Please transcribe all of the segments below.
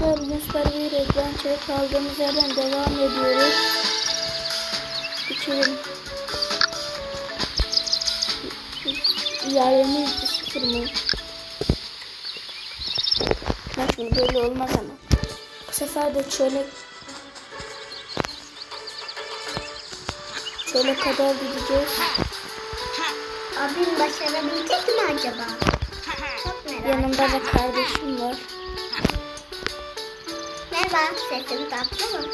arkadaşlar bugün Survivor Adventure kaldığımız yerden devam ediyoruz. Geçelim. Yerlerimiz sıfır mı? Şimdi böyle olmaz ama. Bu sefer de şöyle şöyle kadar gideceğiz. Abim başarabilecek mi acaba? Çok merak. Yanımda da kardeşim var. Merhaba, sesim tatlı mı?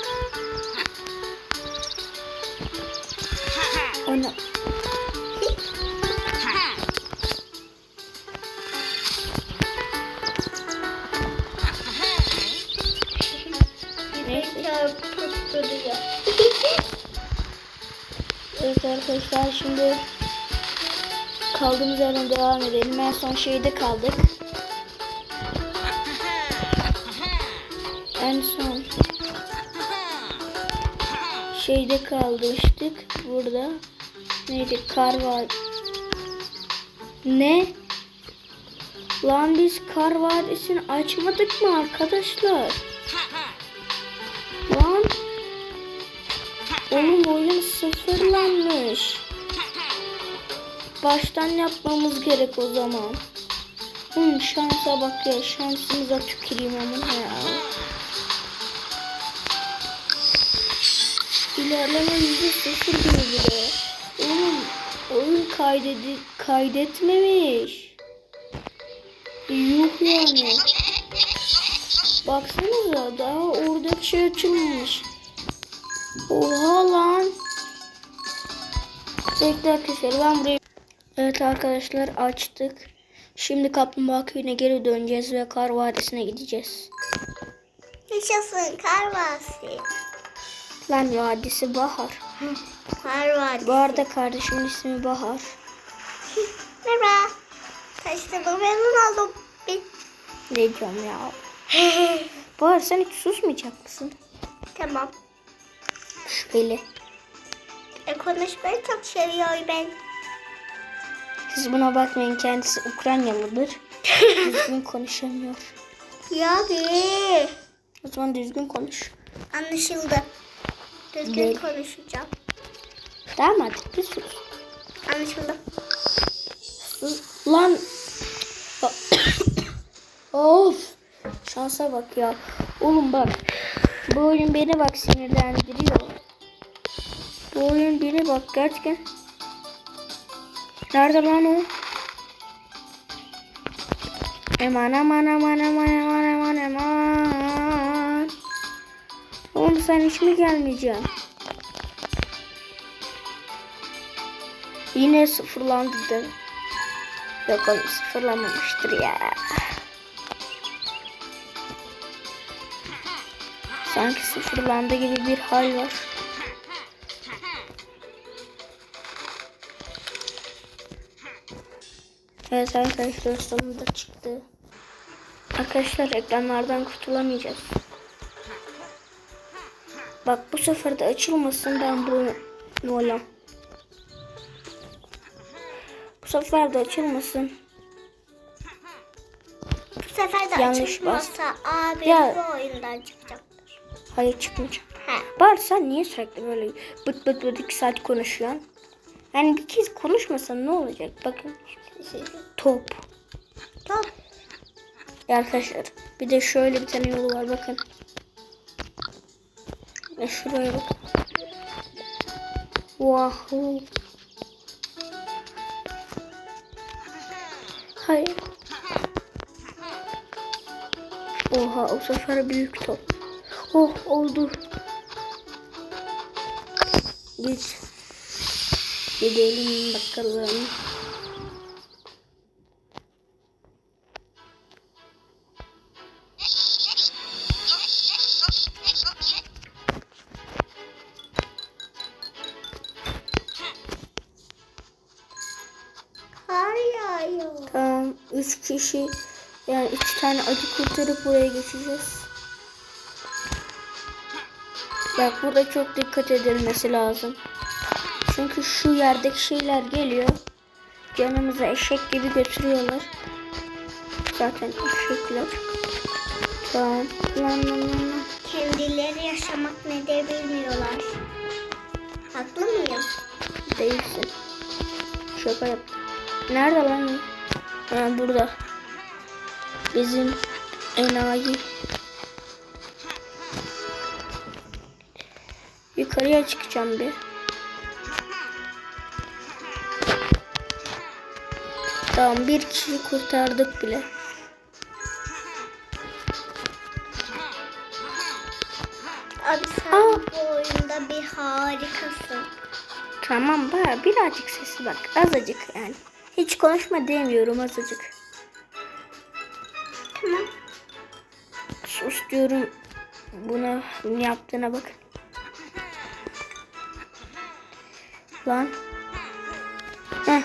Duruyor. Evet arkadaşlar şimdi kaldığımız yerden devam edelim. En son şeyde kaldık. En son şeyde kalmıştık. Burada neydi? Kar var. Ne? Lan biz kar vadisini açmadık mı arkadaşlar? Lan Oğlum oyun sıfırlanmış. Baştan yapmamız gerek o zaman. Oğlum şansa bak ya şansımıza tüküreyim aman ya. İlerleme yüzde sıfır bile. Oğlum oyun kaydedi kaydetmemiş. Yuh yani. Baksanıza daha orada bir şey açılmamış. Oha lan. Bekle arkadaşlar ben burayı... Evet arkadaşlar açtık. Şimdi Kaplumbağa Köyü'ne geri döneceğiz ve Kar Vadisi'ne gideceğiz. Yaşasın kar vadisi. Lan vadisi Bahar. Kar vadisi. Bu arada kardeşimin ismi Bahar. Merhaba. Saçlarımı memnun oldum. Ne diyorum ya? Bahar sen hiç susmayacak mısın? tamam. Şüpheli. E, konuşmayı çok seviyor ben. Siz buna bakmayın kendisi Ukraynalıdır. düzgün konuşamıyor. Ya be. O zaman düzgün konuş. Anlaşıldı. Düzgün Değil. konuşacağım. Tamam hadi bir sus. Anlaşıldı. Sus. Lan. of. Şansa bak ya. Oğlum bak. Bu oyun beni bak sinirlendiriyor. Bu oyun beni bak gerçekten. Nerede lan o? Eman aman aman aman aman aman aman. Sen hiç mi gelmeyeceksin? Yine sıfırlandı mi? Yok oğlum sıfırlamamıştır ya. Sanki sıfırlandı gibi bir hal var. Evet arkadaşlar sonunda çıktı. Arkadaşlar ekranlardan kurtulamayacağız. Bak bu sefer de açılmasın ben bu olam. Bu sefer de açılmasın. Bu sefer de Yanlış açılmazsa abi Ya. bu oyundan çıkacaktır. Hayır çıkmayacak. He. Bari sen niye sürekli böyle bıt bıt bıt iki saat konuşuyorsun? Yani bir kez konuşmasan ne olacak? Bakın. Top. Tamam. Ya arkadaşlar bir de şöyle bir tane yolu var bakın. Ve şuraya bak. Wow. Hayır. Oha o sefer büyük top. Oh oldu. Git. Gidelim bakalım. Tane acı kurtarıp buraya geçeceğiz. Bak burada çok dikkat edilmesi lazım. Çünkü şu yerdeki şeyler geliyor. Canımıza eşek gibi götürüyorlar. Zaten eşekler. Tamam. Lan lan lan. Kendileri yaşamak nedir bilmiyorlar. Haklı mıyım? Değilsin. Şaka yaptım. Nerede lan? Ha burada. Bizim enayi. Yukarıya çıkacağım bir. Tamam bir kişiyi kurtardık bile. Abi sen Aa. bu oyunda bir harikasın. Tamam baya birazcık sesi bak azıcık yani. Hiç konuşma demiyorum azıcık. Sus diyorum. Buna yaptığına bak. Lan. Heh.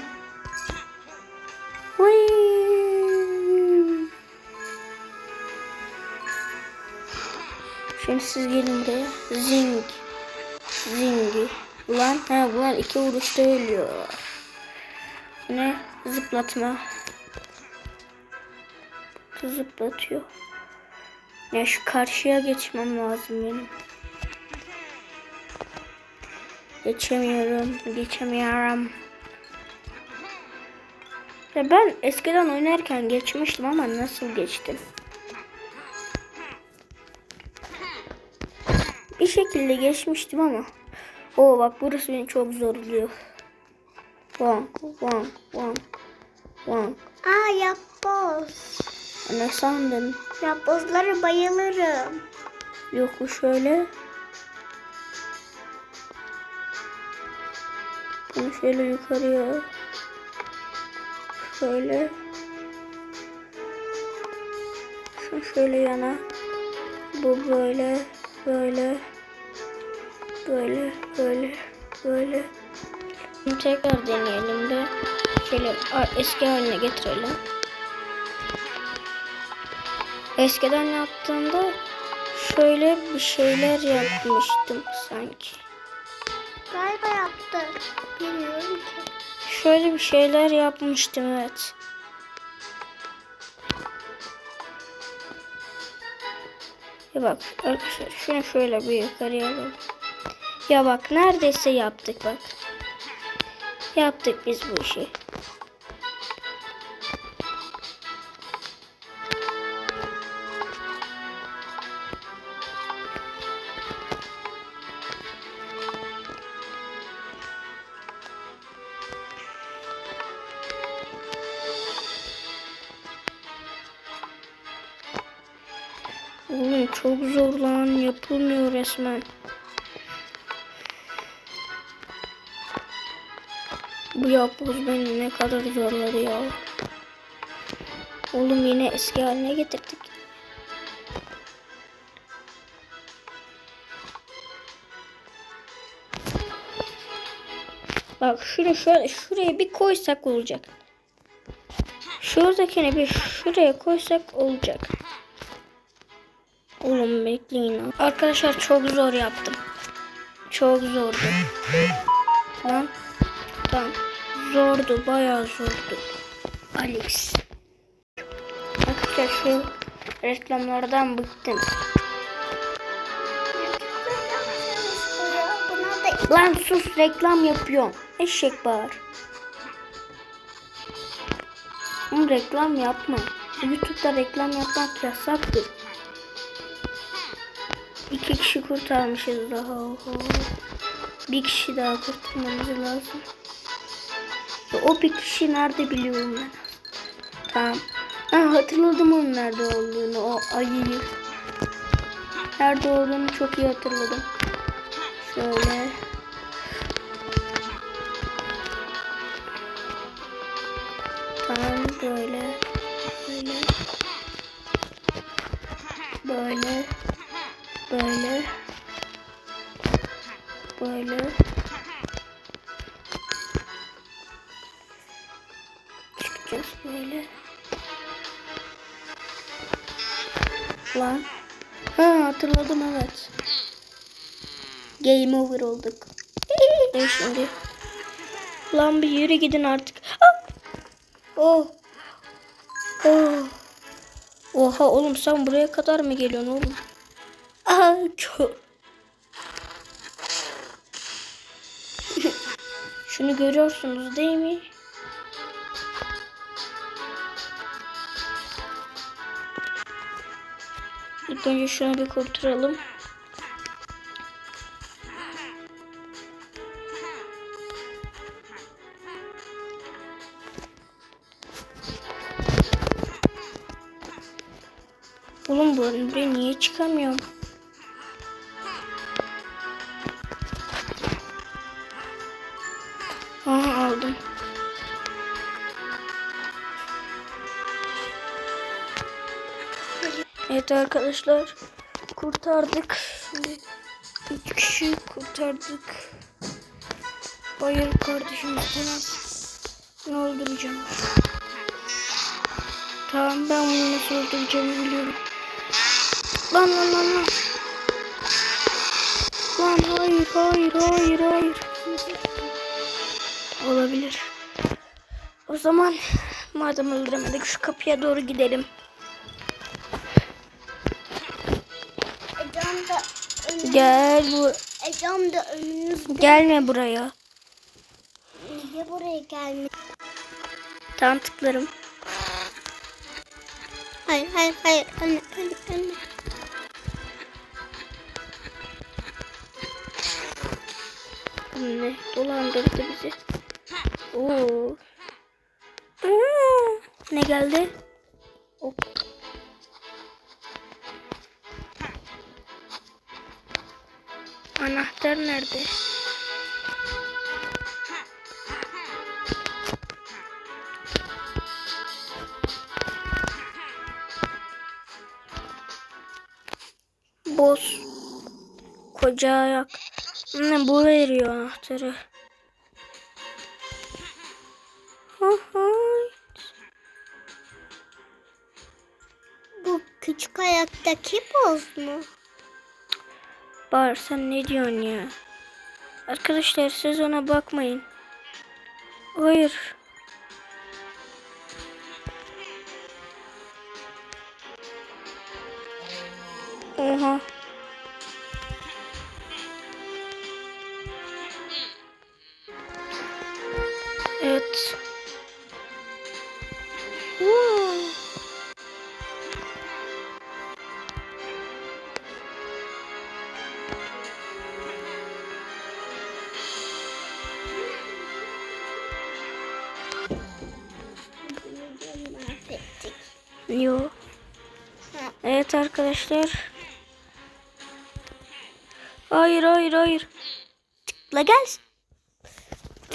Şimdi siz gelin buraya. Zing. Zingi. Ulan ha bunlar iki vuruşta ölüyor. Ne? Zıplatma. Zıplatıyor. Ya şu karşıya geçmem lazım benim. Geçemiyorum. Geçemiyorum. Ya ben eskiden oynarken geçmiştim ama nasıl geçtim? Bir şekilde geçmiştim ama. Oo bak burası beni çok zorluyor. Wang, wang, wang, wang. Aa yapboz. Ne sandın? Yapbozlara bayılırım. Yok bu şöyle. Bunu şöyle yukarıya. Şöyle. Şu şöyle yana. Bu böyle. Böyle. Böyle. Böyle. Böyle. Şimdi tekrar deneyelim de. Şöyle eski haline getirelim. Eskiden yaptığımda şöyle bir şeyler yapmıştım sanki. Galiba yaptı. Bilmiyorum ki. Şöyle bir şeyler yapmıştım evet. Ya bak arkadaşlar şunu şöyle bir yukarıya alalım. Ya bak neredeyse yaptık bak. Yaptık biz bu işi. Yapboz beni ne kadar zorladı ya. Oğlum yine eski haline getirdik. Bak şunu şöyle şuraya bir koysak olacak. Şuradakini bir şuraya koysak olacak. Oğlum bekleyin. Arkadaşlar çok zor yaptım. Çok zordu. Tamam. Tamam. Zordu. Bayağı zordu. Alex. Arkadaşlar şu reklamlardan bıktım. Lan sus reklam yapıyorum. Eşek bağır. Oğlum reklam yapma. YouTube'da reklam yapmak yasaktır. İki kişi kurtarmışız daha. Oho. Bir kişi daha kurtarmamız lazım. O bir kişi nerede biliyorum ben. Tamam. Ha, hatırladım onun nerede olduğunu. O ayıyı. Nerede olduğunu çok iyi hatırladım. Şöyle. Tamam. Böyle. Böyle. Böyle. Game over olduk. Ne şimdi? Lan bir yürü gidin artık. Ah! Oh. Oh. Oha oğlum sen buraya kadar mı geliyorsun oğlum? Aa çok. Şunu görüyorsunuz değil mi? İlk önce şunu bir kurtaralım. Çıkamıyorum? Aha aldım. Evet arkadaşlar kurtardık. Şimdi üç kişi kurtardık. Hayır kardeşim istemez. Ne öldüreceğim. Tamam ben bunu nasıl öldüreceğimi biliyorum. Lan lan lan lan. Lan hayır hayır hayır hayır. Olabilir. O zaman madem öldüremedik şu kapıya doğru gidelim. Ecem de önünüz. Gel bu Ecem de önünüz. gelme buraya. Niye buraya gelmiyor? Tam tıklarım. Hayır hayır hayır. Önüne önüne önüne. Ne dolandırdı bizi. Oo. Aa, ne geldi? Hop. Anahtar nerede? Boz. Koca ayak. Ne bu veriyor anahtarı. Bu küçük ayaktaki boz mu? Bar sen ne diyorsun ya? Arkadaşlar siz ona bakmayın. Hayır. Evet. Mahvettik. Yo. Evet arkadaşlar. Hayır hayır hayır. Tıkla gel.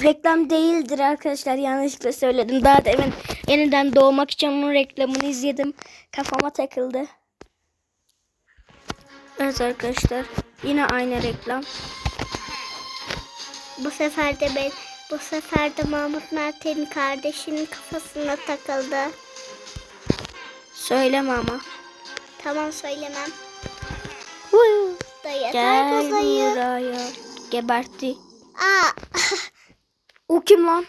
Reklam değildir arkadaşlar yanlışlıkla söyledim. Daha demin yeniden doğmak için onun reklamını izledim. Kafama takıldı. Evet arkadaşlar yine aynı reklam. Bu sefer de ben bu sefer de Mahmut Mert'in kardeşinin kafasına takıldı. Söyleme ama. Tamam söylemem. Da yeter Gel buraya. Gebertti. Aa. O kim lan?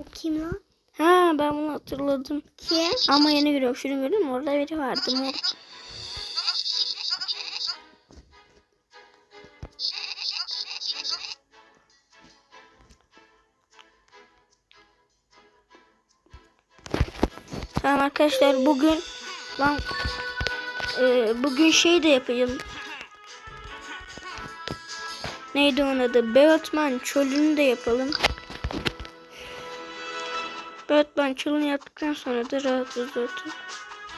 o kim lan? Ha ben bunu hatırladım. Kim? Ama yeni görüyorum. Şunu görüyor musun? Orada biri vardı mı? Tamam arkadaşlar bugün lan e, bugün şey de yapayım. Neydi onun adı? Batman çölünü de yapalım. Batman çölünü yaptıktan sonra da rahatız zaten.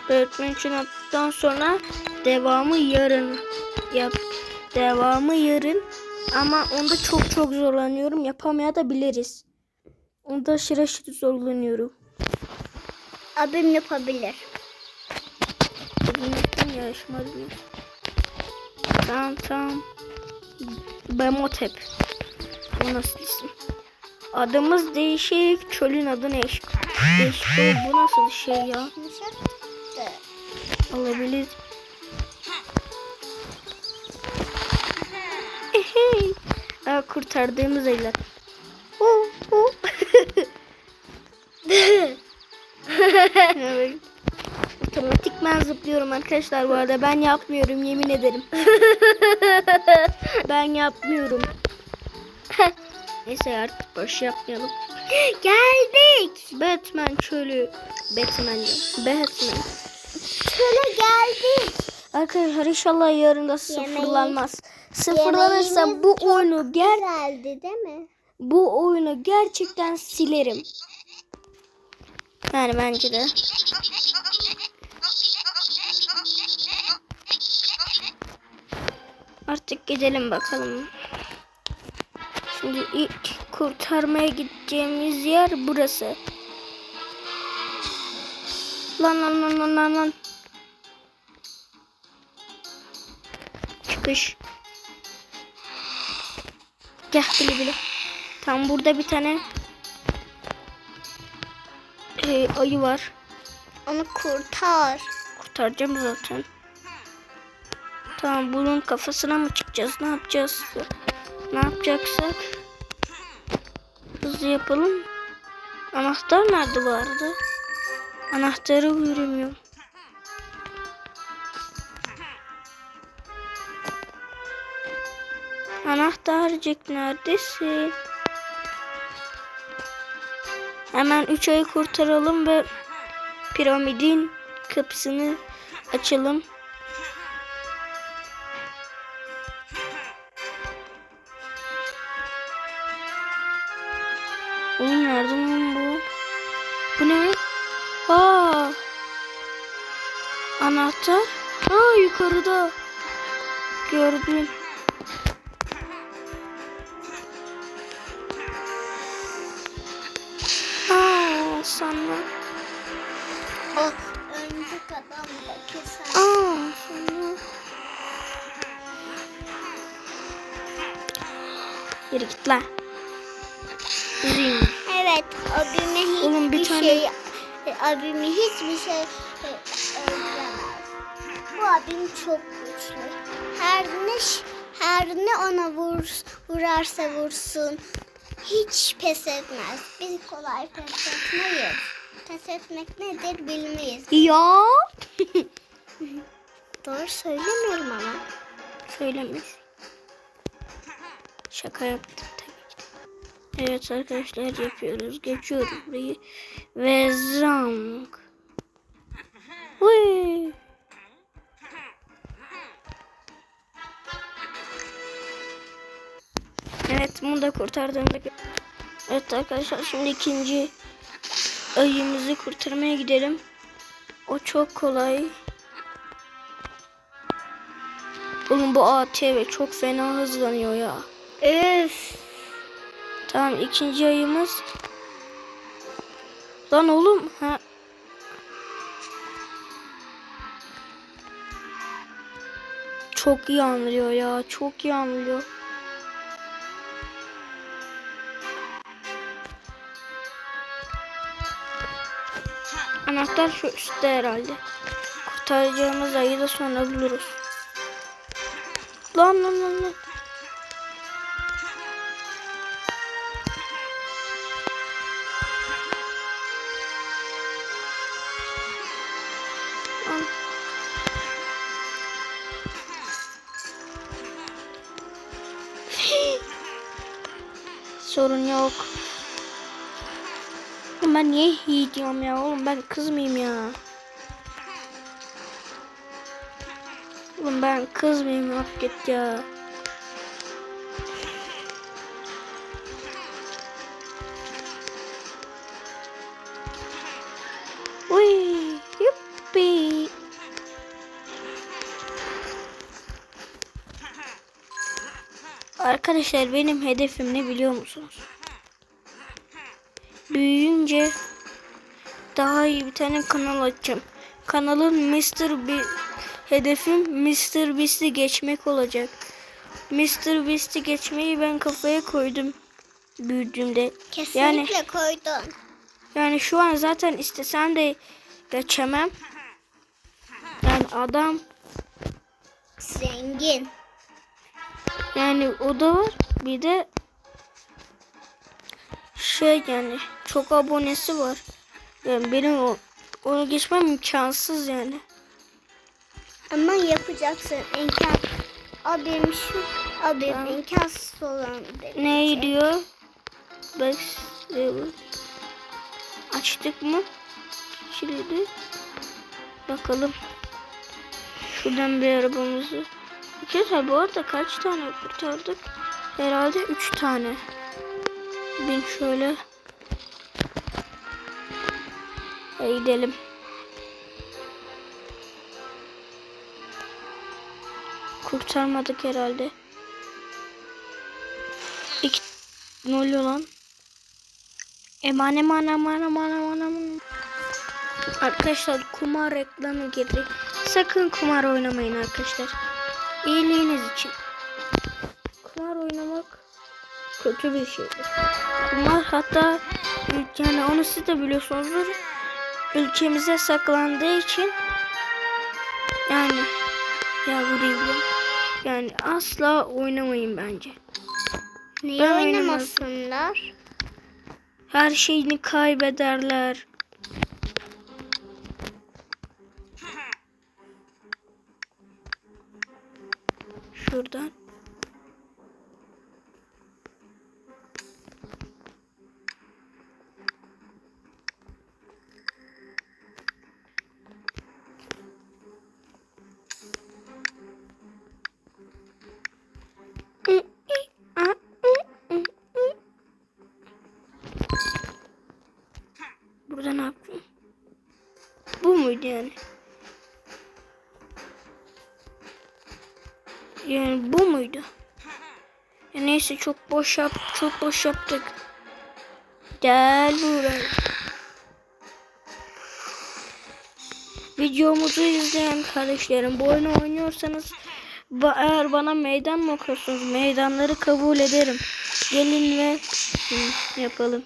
Batman çölünü yaptıktan sonra devamı yarın yap. Devamı yarın ama onda çok çok zorlanıyorum. Yapamaya da biliriz. Onda aşırı aşırı zorlanıyorum. Abim yapabilir. Bilmekten yarışmaz mı? Tamam tamam. Bemotep. Bu nasıl isim? Adımız değişik. Çölün adı ne? Değişik. Bu nasıl şey ya? Olabilir. Ehey. Aa, kurtardığımız evlat. Hu, hu. Evet. Otomatikman zıplıyorum arkadaşlar bu arada. Ben yapmıyorum yemin ederim. ben yapmıyorum. Neyse artık boş yapmayalım. Geldik. Batman çölü. Batman diyorum. Batman. Şöyle geldik. Arkadaşlar inşallah yarın da sıfırlanmaz. Sıfırlanırsa Yemeğimiz bu oyunu ger Güzeldi değil mi? bu oyunu gerçekten silerim. Yani bence de. Artık gidelim bakalım. Şimdi ilk kurtarmaya gideceğimiz yer burası. Lan lan lan lan lan lan. Çıkış. Gel bile bile. Tam burada bir tane e, ayı var. Onu kurtar. Kurtaracağım zaten. Tamam bunun kafasına mı çıkacağız? Ne yapacağız? Ne yapacaksak hızlı yapalım. Anahtar nerede vardı? Anahtarı göremiyorum. Anahtarcık neredesin? Hemen üç ayı kurtaralım ve piramidin kapısını açalım. Aa yukarıda. Gördüm. Aa sana. O örümcek adam da keser. Aa sana. Yürü git lan. Yürüyün. Evet, abime hiçbir Oğlum bir tane- şey, abimi hiçbir şey abim çok güçlü. Her ne her ne ona vur, vurarsa vursun hiç pes etmez. Biz kolay pes etmeyiz. Pes etmek nedir bilmeyiz. Ya. Doğru söylemiyorum ama. Söylemiş. Şaka yaptım tabii ki. Evet arkadaşlar yapıyoruz. Geçiyoruz burayı. Ve zank. Vıy. Evet bunu da kurtardığımda Evet arkadaşlar şimdi ikinci ayımızı kurtarmaya gidelim. O çok kolay. Oğlum bu ATV çok fena hızlanıyor ya. Üf. Tamam ikinci ayımız. Lan oğlum. Ha. Çok iyi anlıyor ya. Çok iyi anlıyor. Anahtar şu üstte herhalde. Kurtaracağımız ayı da sonra buluruz. Lan lan lan lan. Diyorum ya oğlum ben kız mıyım ya? Oğlum ben kız mıyım hakikaten ya? Uy, yuppi. Arkadaşlar benim hedefim ne biliyor musunuz? Büyüyünce daha iyi bir tane kanal açacağım. Kanalın Mr. Be hedefim Mr. Beast'i geçmek olacak. Mr. Beast'i geçmeyi ben kafaya koydum büyüdüğümde. Yani Kesinlikle koydun. yani şu an zaten istesem de geçemem. Yani adam Zengin. yani o da var. Bir de şey yani çok abonesi var. Yani benim o onu geçmem imkansız yani. Ama yapacaksın. İmkan. Abim şu. Abim Tamam. imkansız olan benim. Ne diyor? Bak level. Açtık mı? Kilidi. Bakalım. Şuradan bir arabamızı. Arkadaşlar bu arada kaç tane kurtardık? Herhalde 3 tane. Bin şöyle. Hadi gidelim. Kurtarmadık herhalde. İki... Ne oluyor lan? Eman eman eman eman eman. Arkadaşlar kumar reklamı girdi. Sakın kumar oynamayın arkadaşlar. İyiliğiniz için. Kumar oynamak kötü bir şeydir. Kumar hatta yani onu siz de biliyorsunuzdur. Ülkemize saklandığı için yani ya bu değil bu. Yani asla oynamayın bence. Niye Ben oynamasınlar? Her şeyini kaybederler. Yani bu muydu? Ya neyse çok boş yap, çok boş yaptık. Gel buraya. Videomuzu izleyen kardeşlerim bu oyunu oynuyorsanız ba- eğer bana meydan mı okuyorsunuz meydanları kabul ederim. Gelin ve Hı, yapalım.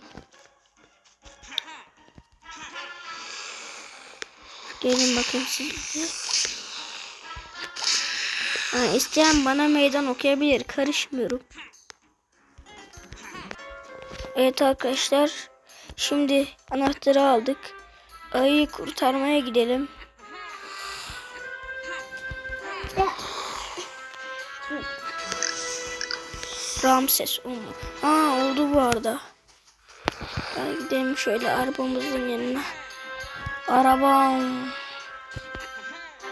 Gelin bakayım siz. Ha, isteyen bana meydan okuyabilir. Karışmıyorum. Evet arkadaşlar. Şimdi anahtarı aldık. Ayıyı kurtarmaya gidelim. Ramses olma. Aa oldu bu arada. Hadi gidelim şöyle arabamızın yanına. Arabam.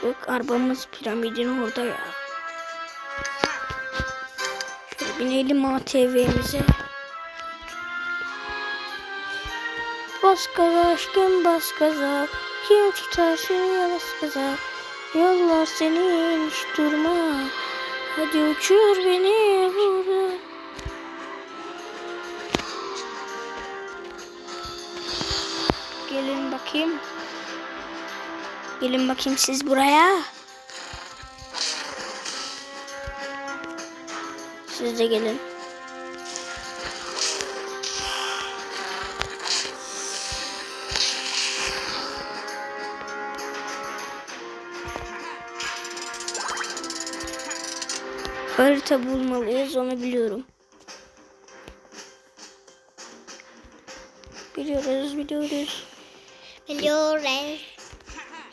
Yok arabamız piramidin orada ya. Binelim ATV'mize. Bas gaza aşkım bas gaza. Kim tutar seni bas gaza. Yollar seni hiç durma. Hadi uçur beni burada. Gelin bakayım. Gelin bakayım siz buraya. Siz de gelin. Harita bulmalıyız onu biliyorum. Biliyoruz biliyoruz. Biliyoruz.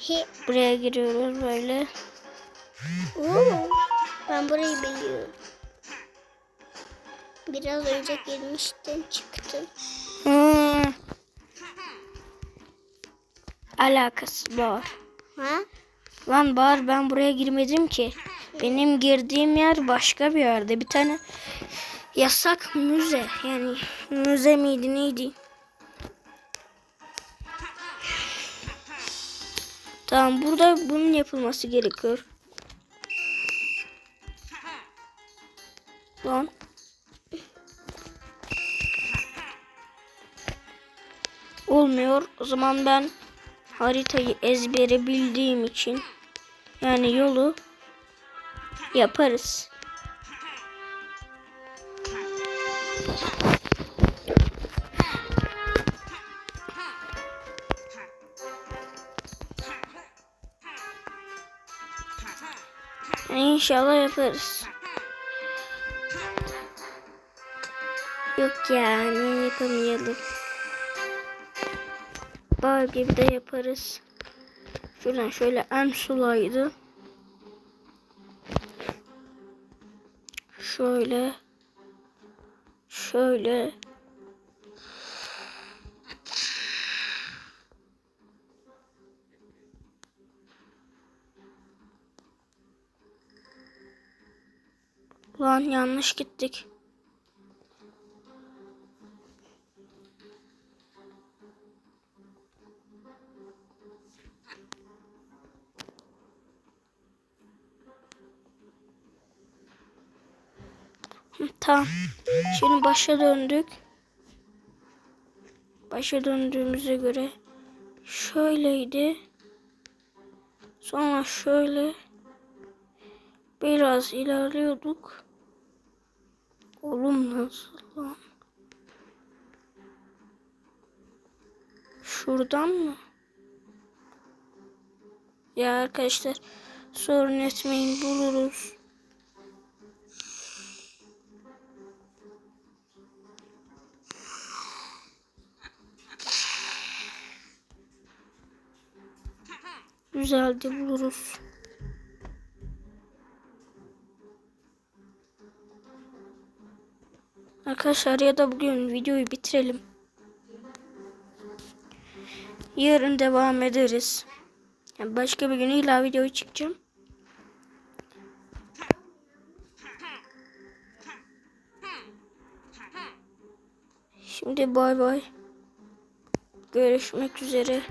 Hi. Buraya giriyoruz böyle. Oo, ben burayı biliyorum. Biraz önce girmiştim çıktım. Hmm. Alakası var. Ha? Lan var ben buraya girmedim ki. Benim girdiğim yer başka bir yerde. Bir tane yasak müze. Yani müze miydi neydi? Tamam burada bunun yapılması gerekiyor. Lan. Olmuyor. O zaman ben haritayı ezbere bildiğim için yani yolu yaparız. Yani inşallah yaparız. Yok yani yapamayalım. Hatta gemide yaparız. Şuradan şöyle en sulaydı. Şöyle. Şöyle. Lan yanlış gittik. Tamam. Şimdi başa döndük. Başa döndüğümüze göre şöyleydi. Sonra şöyle biraz ilerliyorduk. Oğlum nasıl lan? Şuradan mı? Ya arkadaşlar sorun etmeyin buluruz. Güzeldi buluruz. Arkadaşlar ya da bugün videoyu bitirelim. Yarın devam ederiz. Yani başka bir gün illa video çıkacağım. Şimdi bay bay. Görüşmek üzere.